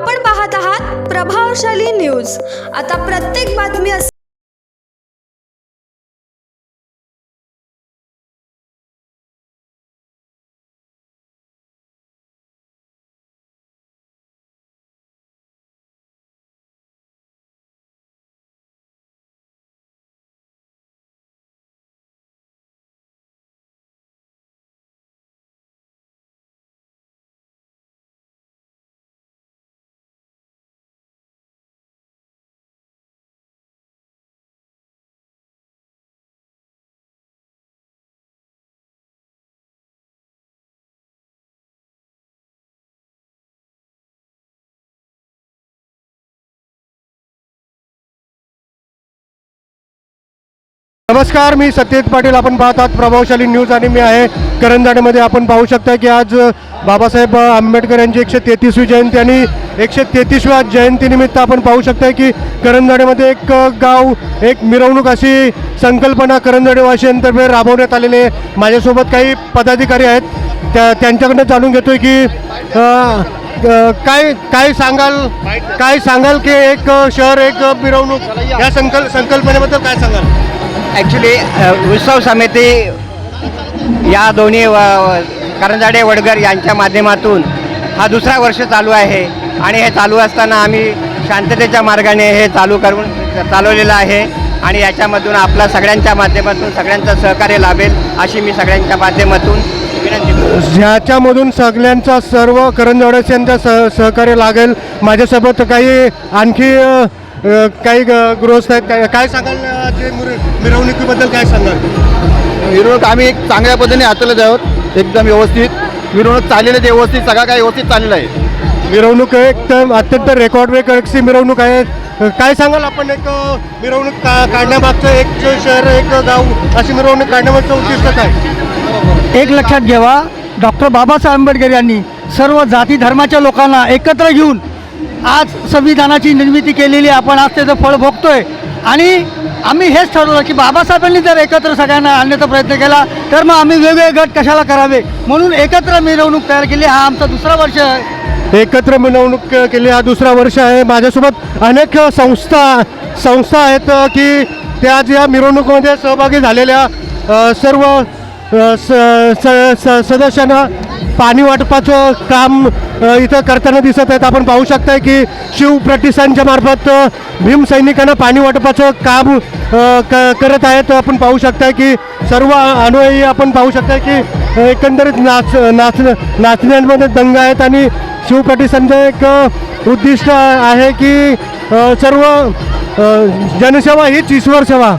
आपण पाहत आहात प्रभावशाली न्यूज. आता प्रत्येक बातमी नमस्कार मी सत्यजित पाटील. आपण पाहत आहात प्रभावशाली न्यूज आणि मी आहे करंजाडेमध्ये आपण पाहू शकता की आज बाबासाहेब आंबेडकर यांची एकशे तेहतीसवी जयंती आणि एकशे तेहतीसव्या जयंतीनिमित्त आपण पाहू शकता की करंजाडेमध्ये एक गाव एक मिरवणूक अशी संकल्पना करंजाडेवासियांतर्फे राबवण्यात आलेली आहे. माझ्यासोबत काही पदाधिकारी आहेत. त्या त्यांच्याकडनं जाणून घेतोय की काय काय सांगाल काय सांगाल की एक शहर एक मिरवणूक या संकल्प संकल्पनेबद्दल काय सांगाल? ॲक्च्युली uh, उत्सव समिती या दोन्ही व- करंजाडे वडगर यांच्या माध्यमातून हा दुसरा वर्ष चालू आहे. आणि हे चालू असताना आम्ही शांततेच्या मार्गाने हे चालू करून चालवलेलं आहे. आणि याच्यामधून आपला सगळ्यांच्या माध्यमातून सगळ्यांचं सहकार्य लाभेल अशी मी सगळ्यांच्या माध्यमातून विनंती करतो. ज्याच्यामधून सगळ्यांचा सर्व करंजवाड्यांचा सह सहकार्य लागेल. माझ्यासोबत काही आणखी काही ग- गृहस्थ आहेत काय काय सांगाल जे मिर- मिरवणुकीबद्दल काय सांगाल? मिरवणूक आम्ही एक चांगल्या पद्धतीने हाताळत आहोत एकदम व्यवस्थित. मिरवणूक चाललेली आहे व्यवस्थित सगळं काही व्यवस्थित चाललेलं आहे. मिरवणूक एकदम अत्यंत रेकॉर्ड ब्रेक अशी मिरवणूक आहे. काय सांगाल आपण एक मिरवणूक का काढण्यामागचं एक जे शहर एक गाव अशी मिरवणूक काढण्यामागचं उद्दिष्ट काय? एक लक्षात घ्यावा डॉक्टर बाबासाहेब आंबेडकर यांनी सर्व जाती धर्माच्या लोकांना एकत्र घेऊन आज संविधानाची निर्मिती केलेली आपण आज त्याचं फळ भोगतोय. आणि आम्ही हेच ठरवलं की बाबासाहेबांनी जर एकत्र सगळ्यांना आणण्याचा प्रयत्न केला तर मग आम्ही वेगवेगळे गट कशाला करावे? म्हणून एकत्र मिरवणूक तयार केली. हा आमचा दुसरा वर्ष आहे. एकत्र मिरवणूक केली. हा दुसरा वर्ष आहे. माझ्यासोबत अनेक संस्था संस्था आहेत की त्या आज या मिरवणुकीमध्ये सहभागी झालेल्या सर्व स स- स- सदस्यांना पाणी वाटपाचं काम इथं करताना दिसत आहेत. आपण पाहू शकताय की शिवप्रतिष्ठानच्या मार्फत भीम सैनिकांना पाणी वाटपाचं काम क करत आहेत. आपण पाहू शकताय की सर्व अनुयायी आपण पाहू शकताय की एकंदरीत नाच नाच नाचण्यांमध्ये दंग आहेत आणि शिव प्रतिष्ठानचं एक उद्दिष्ट आहे की सर्व जनसेवा हीच ईश्वर सेवा.